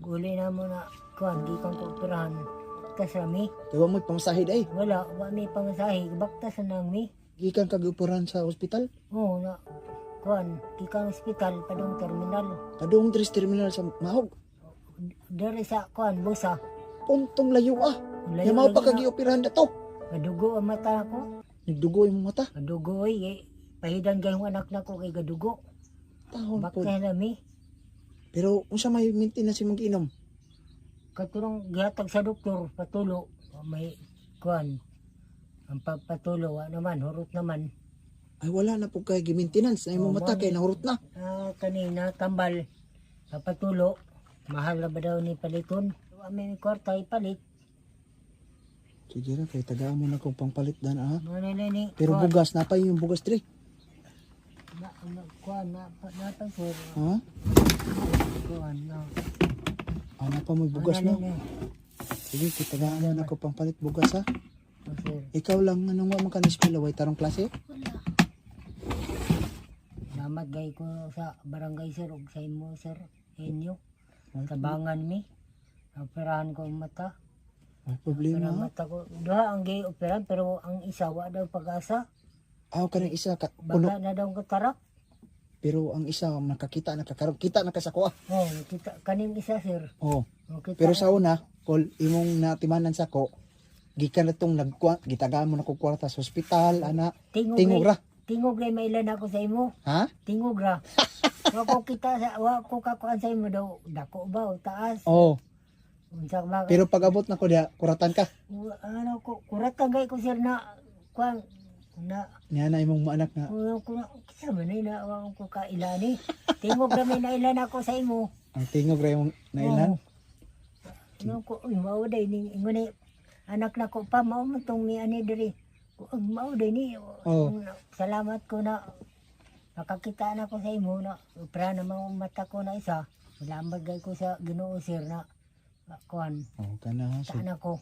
Guli na mo na kuan di kang kooperahan. Kasami Kaya mo pamasahid ay. wala wa may pamasahe bakta sa nang mi. Gikan kag operan sa ospital. Oo na kuan di kang ospital padong terminal. Padung sa terminal sa Mahog. Dere sa kuan busa. Puntong layo ah. Layo mga pa kag na. operahan na to. Gadugo ang mata ko. Nagdugo yung mata. Gadugo oy kay pahidan gayong anak nako kay gadugo. Tahon po. Bakta na mi. Pero unsa may maintenance imong giinom? Katulong gihatag sa doktor patulo may kuan ang pagpatulo wa naman hurot naman Ay wala na po kay gi-maintenance na imong Oh, mata kay nahurot na. Ah, kanina tambal papatulo mahal na ba daw ni paliton wa may kwarta ipalit Sige ra kay tagaan mo na kong pangpalit dan ah. Pero bugas na pa yung bugas diri. Na, na, kuan na pa na sir Ha? kuan na Ano pa mo bugas Ano ni Sige, mo na ko pangpalit bugas ha. Ikaw lang anong wa man na eskwela way tarong klase? Salamat gay ko sa barangay sir ug sa imo sir inyo tabangan mi operahan ko ang mata Pero problema ha. mata ko, duha ang gay operan pero ang isa wa daw pag-asa. Aw kanang isa ka puno Baka na daw ang katarak. pero ang isa nakakita nakakarog kita na ka sa kuha. Oh, kita kaning isa sir. Oh. Oh, kita, Pero sa una, kol imong natimanan sa ko, gikan na tong nagkuha, gitagaan mo na ko kwarta sa ospital, ana, tingog, ra. Tingog ray mailan ako sa imo. Ha? Tingog ra. wa ko kita sa wa ko kakuan sa imo daw dako ba o taas. Oh, Unsa pero pag abot na ko dia, kuratan ka. Ano ko kurat gay ko sir na kuan na Niya na imong maanak na. kuno ko kisa man ni na wa ko kailani. Tingog ra may nailan ako sa imo. Ang tingog ra yung nailan. Ano ko, uy, mao day ni inguni anak na ko pa mao man tong ni ani diri. Ug mao day ni. Oh. Salamat ko na nakakita na ko sa imo na upra na mga mata ko na isa. Salamat gay ko sa Ginoo sir na kuan Oh, kana ha, sa, ta na ko.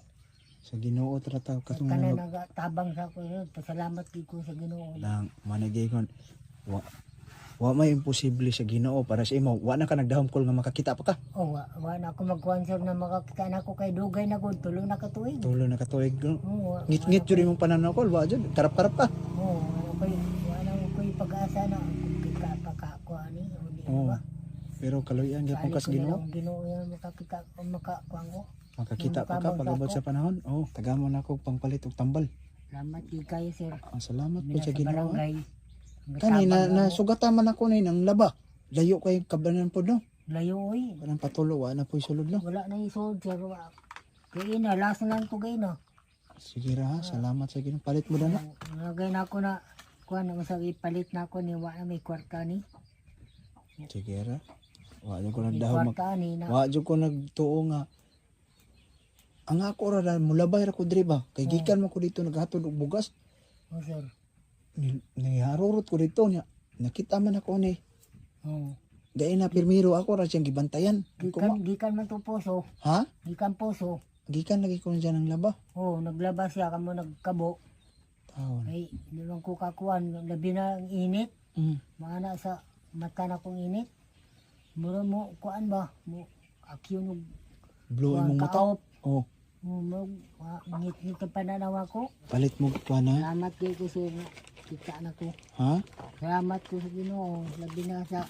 Sa Ginoo tra ta katong Kana nag nagatabang sa ko. Pasalamat gid ko sa Ginoo. lang managay kon. Wa wa may imposible sa Ginoo para sa imo. Wa na ka nagdahom kol nga makakita pa ka. Oh, wa, wa na ako magkuan sir na makakita na ko kay dugay na gud tulo na katuig. Tulo na katuig. no? Oh, wa- Ngit-ngit jud imong pananaw kol, wa jud karap-karap ka. Oo, ano ko ano ko yung pag-asa na kita pakakuha ni o di Oh. Pero kaloyan gyapon kas ko na Ginoo. Ginoo yan makakita ko makakuha ko. Makakita pa ka Tabang pag abot sa panahon. Oh, tagamo na ako pangpalit og tambal. Salamat kay kayo sir. Ah, salamat po sa Ginoo. ah. Kani na, Matabang na ako. sugatan man ako ni nang laba. Layo kay kabanan po no. Layo oy. Kanang patulo wa na po sulod no. Wala na soldier. wa. Kaya ina, last na lang ko gay na. Sige ra ha, salamat sa Ginoo. Palit mo na na. Nagay na ako na kuha na masabi palit na ako ni wa na may kwarta ni. Sige ra. Wa jud ko nagdahom. Wa jud ko nagtuo nga ang ako ra dahil mulabay ra ko diri ba kay gikan man ko dito naghatod og bugas Oh sir. Ni- niharurot ko dito niya nakita man ako ni Oh. dai na pirmiro ako ra siyang gibantayan Gikan, gikan man to puso. ha Gikan puso. gikan lagi ko diyan ng laba Oh, naglabas siya kamo nagkabo. taon Ay, nalang ko kakuan, labi na ang init, mm. maana sa mata na kong init. Muro mo, kuan ba, mo, akyo nung blue imong mata oh Mo, mo, ngit-ngit ang pananaw ko. palit mo ko na Salamat kay ko sir, na kita na ko. ha Salamat ko sa Ginoo, labi na sa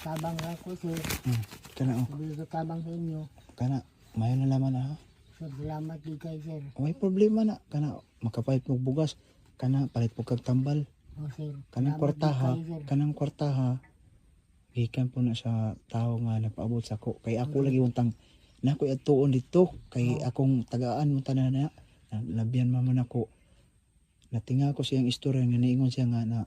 tabang ako sir. hmm. kana oh Labi sa tabang sa inyo. kana mayo na laman na ha Sir, salamat kay kay sir. may problema na kana makapait mo bugas kana palit mo kag tambal Oh sir. kanang salamat kwarta gid ha kayo, sir. kanang kwarta ha gikan po na sa tao nga nagpaabot sa ko kay ako lagi untang na ko atuon dito. Kay akong tagaan mo tanan na labyan man ako. Natinga ko siyang istorya nga niingon siya nga na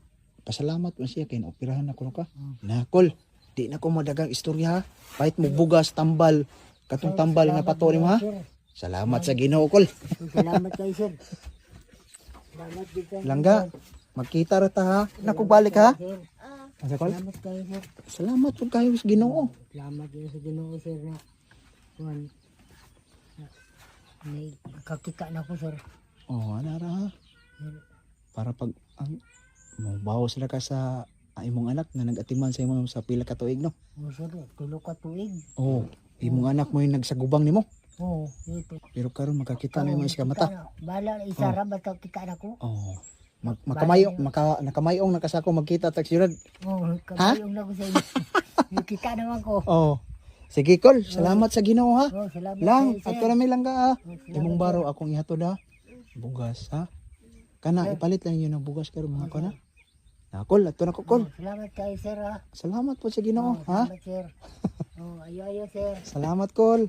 pasalamat man siya kay naoperahan ako ka. Nakol di na ko madagang istorya ha? Pahit mo bugas tambal katong tambal nga salamat pato mo ha? Salamat sa Ginoo kol. Salamat kayo sir. Kayo. langga magkita ra ta ha? Naku balik ha? Salamat kayo sir. salamat pud kayo sa Ginoo. Salamat din sa Ginoo sir kuan na- may kakita na ko sir. oh ana ra ha Sir, para pag ang mabawas na ka sa imong anak nga nag-atiman sa imo sa pila ka tuig no Oh sir, tulo ka tuig. oh Imong anak mo yung nagsagubang nimo. Oo, ito. Pero karon makakita na yung mga mata. Bala, isa ra ba ito kita na ko? Oh. Mag makamayong maka nakamayong nakasako magkita ta sirad. Oo, kabayong na ko sa inyo. Yung kita naman ko. Oh. Sige kol, salamat sa Ginoo ha. Oo, salamat Lang, sir. ato na may lang ka ha. Salamat, Imong baro akong ihatod ha. Bugas ha. Kana ipalit lang yun ng bugas karon mga ko na. Na kol, ato na ko kol. Oo, Salamat kayo sir ha. Salamat po sa Ginoo Oo, ha. Salamat sir. Oh, ayo ayo sir. Salamat kol.